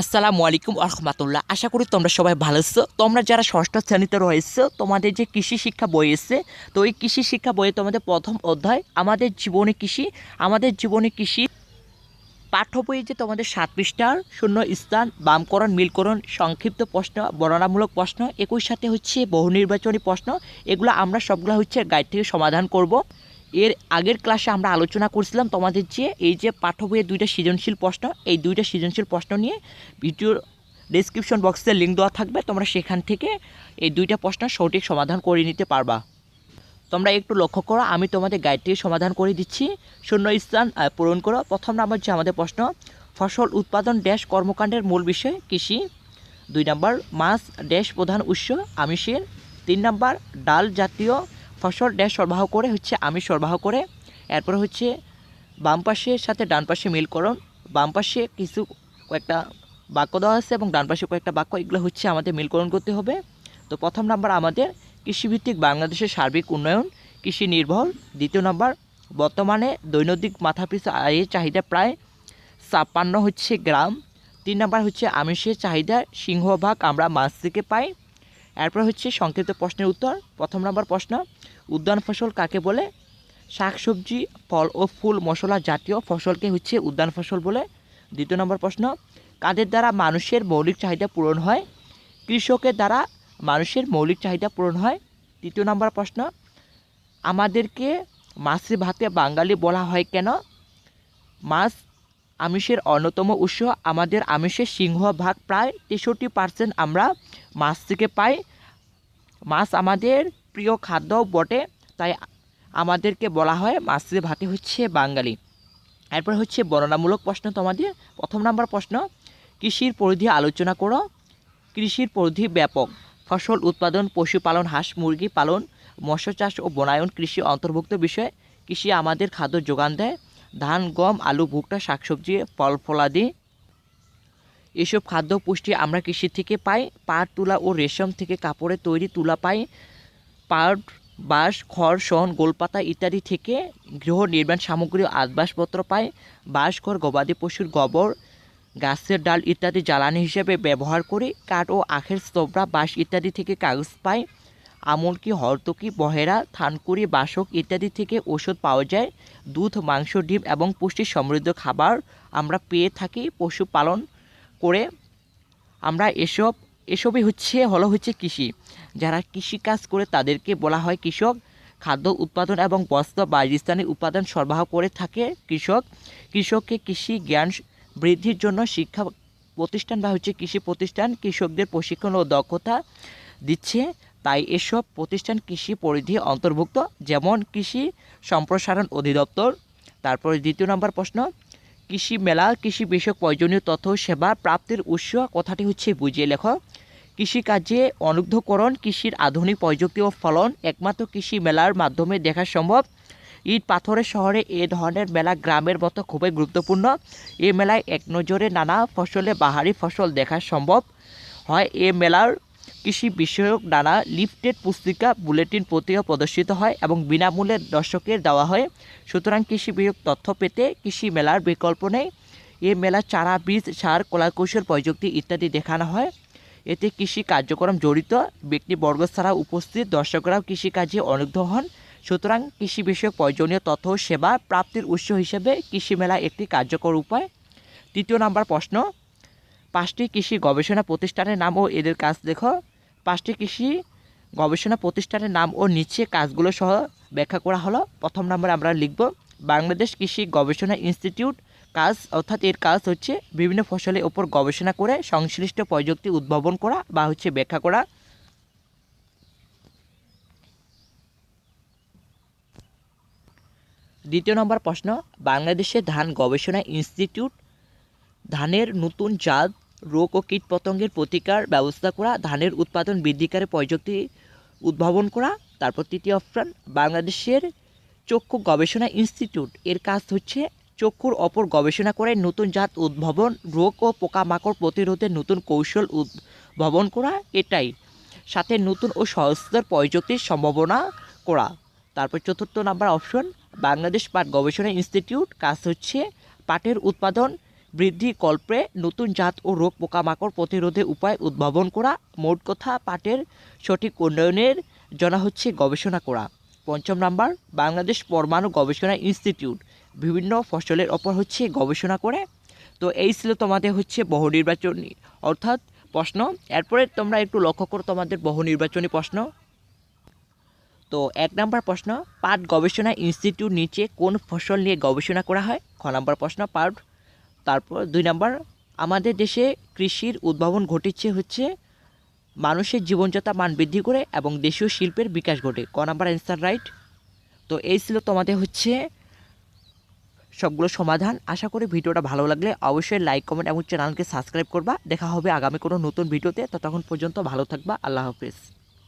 আসসালামু আলাইকুম রহমতুল্লাহ আশা করি তোমরা সবাই ভালো আছো। তোমরা যারা ষষ্ঠ শ্রেণীতে রয়েছে, তোমাদের যে কৃষি শিক্ষা বই এসছে তো এই কৃষি শিক্ষা বইয়ে তোমাদের প্রথম অধ্যায়, আমাদের জীবনে কৃষি। আমাদের জীবনে কৃষি পাঠ্য বইয়ে যে তোমাদের সাত পৃষ্ঠার শূন্য স্থান, বামকরণ, মিলকরণ, সংক্ষিপ্ত প্রশ্ন, বর্ণনামূলক প্রশ্ন, একই সাথে হচ্ছে বহু নির্বাচনী প্রশ্ন, এগুলো আমরা সবগুলো হচ্ছে গাইড থেকে সমাধান করব। এর আগের ক্লাসে আমরা আলোচনা করছিলাম তোমাদের যে এই যে পাঠ্য বইয়ের দুইটা সৃজনশীল প্রশ্ন, এই দুইটা সৃজনশীল প্রশ্ন নিয়ে ভিডিওর ডিসক্রিপশন বক্সে লিঙ্ক দেওয়া থাকবে, তোমরা সেখান থেকে এই দুইটা প্রশ্ন সঠিক সমাধান করে নিতে পারবা। তোমরা একটু লক্ষ্য করো, আমি তোমাদের গাইডটি সমাধান করে দিচ্ছি। শূন্য স্থান পূরণ করো। প্রথম নাম্বার যে আমাদের প্রশ্ন, ফসল উৎপাদন ড্যাশ কর্মকাণ্ডের মূল বিষয় কৃষি। দুই নাম্বার মাছ ড্যাশ প্রধান উৎস আমিষের। তিন নাম্বার ডাল জাতীয় ফসল ড্যাশ সরবরাহ করে হচ্ছে আমিষ সরবরাহ করে। এরপর হচ্ছে বাম পাশের সাথে ডান পাশে মিলকরণ বাম পাশে কিছু কয়েকটা বাক্য দেওয়া আছে এবং ডান পাশে কয়েকটা বাক্য, এগুলো হচ্ছে আমাদের মিলকরণ করতে হবে। তো প্রথম নাম্বার আমাদের কৃষিভিত্তিক বাংলাদেশের সার্বিক উন্নয়ন, কৃষি নির্ভর। দ্বিতীয় নাম্বার, বর্তমানে দৈনন্দিন মাথাপিছু আয়ের চাহিদা প্রায় ছাপ্পান্ন হচ্ছে গ্রাম। তিন নাম্বার হচ্ছে আমিষের চাহিদা, সিংহভাগ আমরা মাছ থেকে পাই। এরপর হচ্ছে সংক্ষিপ্ত প্রশ্নের উত্তর। প্রথম নম্বর প্রশ্ন, উদ্যান ফসল কাকে বলে? শাকসবজি, ফল ও ফুল, মশলা জাতীয় ফসলকে হচ্ছে উদ্যান ফসল বলে। দ্বিতীয় নম্বর প্রশ্ন, কাদের দ্বারা মানুষের মৌলিক চাহিদা পূরণ হয়? কৃষকের দ্বারা মানুষের মৌলিক চাহিদা পূরণ হয়। তৃতীয় নম্বর প্রশ্ন, আমাদেরকে মাছে ভাতে বাঙালি বলা হয় কেন? মাছ আমিষের অন্যতম উৎস আমাদের আমিষের সিংহভাগ প্রায় তেষট্টি পার্সেন্ট আমরা মাছ থেকে পাই। মাছ আমাদের প্রিয় খাদ্য বটে, তাই আমাদেরকে বলা হয় মাছে ভাতে হচ্ছে বাঙালি। এরপর হচ্ছে বর্ণনামূলক প্রশ্ন তোমাদের। প্রথম নাম্বার প্রশ্ন, কৃষির পরিধি আলোচনা করো। কৃষির পরিধি ব্যাপক। ফসল উৎপাদন, পশুপালন, হাঁস, মুরগি পালন, মৎস্য চাষ ও বনায়ন কৃষি অন্তর্ভুক্ত বিষয়। কৃষি আমাদের খাদ্য যোগান দেয়। ধান, গম, আলু, ভুট্টা, শাকসবজি ফল ফলাদি এসব খাদ্য পুষ্টি আমরা কৃষি থেকে পাই। পাট, তুলা ও রেশম থেকে কাপড়ে তৈরি তুলা পাই। পাট, বাঁশ, খড়, শন, গোলপাতা ইত্যাদি থেকে গৃহ নির্মাণ সামগ্রী আসবাসপত্র পাই। বাঁশ, খড়, গবাদি পশুর গোবর, গাছের ডাল ইত্যাদি জ্বালানি হিসেবে ব্যবহার করি। কাঠ ও আখের স্তবরা বাঁশ ইত্যাদি থেকে কাগজ পাই। আমলকি, হরতকি, বহেরা, থানকুড়ি, বাসক ইত্যাদি থেকে ওষুধ পাওয়া যায়। দুধ, মাংস, ডিম এবং পুষ্টি সমৃদ্ধ খাবার আমরা পেয়ে থাকি পশুপালন করে। আমরা এসব, এসবই হচ্ছে, হলো হচ্ছে কৃষি। যারা কৃষিকাজ করে তাদেরকে বলা হয় কৃষক। খাদ্য উৎপাদন এবং বস্ত্র বা উপাদান সরবরাহ করে থাকে কৃষক। কৃষককে কৃষি জ্ঞান বৃদ্ধির জন্য শিক্ষা প্রতিষ্ঠান বা হচ্ছে কৃষি প্রতিষ্ঠান কৃষকদের প্রশিক্ষণ ও দক্ষতা দিচ্ছে। তাই এসব প্রতিষ্ঠান কৃষি পরিধি অন্তর্ভুক্ত, যেমন কৃষি সম্প্রসারণ অধিদপ্তর, তারপরে দ্বিতীয় নম্বর প্রশ্ন, কৃষি মেলা, কৃষি বিষয়ক প্রয়োজনীয় তথ্য সেবা প্রাপ্তির উৎস কথাটি হচ্ছে বুঝিয়ে লেখ। কৃষিকাজে অনুগ্ধকরণ কৃষির আধুনিক প্রযুক্তি ও ফলন একমাত্র কৃষি মেলার মাধ্যমে দেখা সম্ভব। ইট পাথরের শহরে এ ধরনের মেলা গ্রামের মতো খুবই গুরুত্বপূর্ণ। এ মেলায় এক নজরে নানা ফসলে বাহারি ফসল দেখা সম্ভব। হয় এ মেলার কৃষি বিষয়ক নানা লিফটেড পুস্তিকা, বুলেটিন পত্রিকা প্রদর্শিত হয় এবং বিনামূল্যে দর্শকের দেওয়া হয়। সুতরাং কৃষি বিষয়ক তথ্য পেতে কৃষি মেলার বিকল্প নেই। এ মেলা চারা, বীজ, সার, কলাকৌশল, প্রযুক্তি ইত্যাদি দেখানো হয়। এতে কৃষি কার্যক্রম জড়িত। ব্যক্তিবর্গ ছাড়া উপস্থিত দর্শকরাও কৃষিকাজে অনুগ্ধ হন। সুতরাং কৃষি বিষয়ক প্রয়োজনীয় তথ্য সেবা প্রাপ্তির উৎস হিসেবে কৃষি মেলা একটি কার্যকর উপায়। তৃতীয় নাম্বার প্রশ্ন, পাঁচটি কৃষি গবেষণা প্রতিষ্ঠানের নাম ও এদের কাজ দেখো পাঁচটি কৃষি গবেষণা প্রতিষ্ঠানের নাম ও নিচে কাজগুলো সহ ব্যাখ্যা করা হলো। প্রথম নম্বরে আমরা লিখব, বাংলাদেশ কৃষি গবেষণা ইনস্টিটিউট কাজ, অর্থাৎ এর কাজ হচ্ছে বিভিন্ন ফসলের ওপর গবেষণা করে সংশ্লিষ্ট প্রযুক্তি উদ্ভাবন করা বা হচ্ছে ব্যাখ্যা করা। দ্বিতীয় নম্বর প্রশ্ন, বাংলাদেশে ধান গবেষণা ইনস্টিটিউট ধানের নতুন জাত রোগ ও কীটপতঙ্গের প্রতিকার ব্যবস্থা করা, ধানের উৎপাদন বৃদ্ধিকারে প্রযুক্তি উদ্ভাবন করা, তারপর তৃতীয় অপশন, বাংলাদেশের চক্ষু গবেষণা ইনস্টিটিউট। এর কাজ হচ্ছে চক্ষুর অপর গবেষণা করে নতুন জাত উদ্ভাবন, রোগ ও পোকামাকড় প্রতিরোধের নতুন কৌশল উদ্ভাবন করা, এটাই। সাথে নতুন ও সহজতর প্রযুক্তির সম্ভাবনা করা। তারপর চতুর্থ নাম্বার অপশন, বাংলাদেশ পাট গবেষণা ইনস্টিটিউট। কাজ হচ্ছে পাটের উৎপাদন বৃদ্ধি কল্পে নতুন জাত ও রোগ পোকামাকড় প্রতিরোধে উপায় উদ্ভাবন করা, মোট কথা পাটের সঠিক উন্নয়নের জন্য হচ্ছে গবেষণা করা। পঞ্চম নাম্বার, বাংলাদেশ পরমাণু গবেষণা ইনস্টিটিউট। বিভিন্ন ফসলের ওপর হচ্ছে গবেষণা করে। তো এই ছিল তোমাদের হচ্ছে বহু নির্বাচনী। অর্থাৎ প্রশ্ন, এরপরে তোমরা একটু লক্ষ্য করো তোমাদের বহু নির্বাচনী প্রশ্ন। তো এক নম্বর প্রশ্ন, পাট গবেষণা ইনস্টিটিউট নিচে কোন ফসল নিয়ে গবেষণা করা হয়? খ নম্বর প্রশ্ন, পাট তারপর দুই নম্বর, আমাদের দেশে কৃষির উদ্ভাবন ঘটেছে হচ্ছে মানুষের জীবনযাত্রা মান বৃদ্ধি করে এবং দেশীয় শিল্পের বিকাশ ঘটে। ক নাম্বার অ্যান্সার রাইট তো এই ছিল তোমাদের হচ্ছে সবগুলো সমাধান। আশা করি ভিডিওটা ভালো লাগলে অবশ্যই লাইক কমেন্ট এবং চ্যানেলকে সাবস্ক্রাইব করবা। দেখা হবে আগামী কোনো নতুন ভিডিওতে। ততক্ষণ পর্যন্ত ভালো থাকবা। আল্লাহ হাফিজ।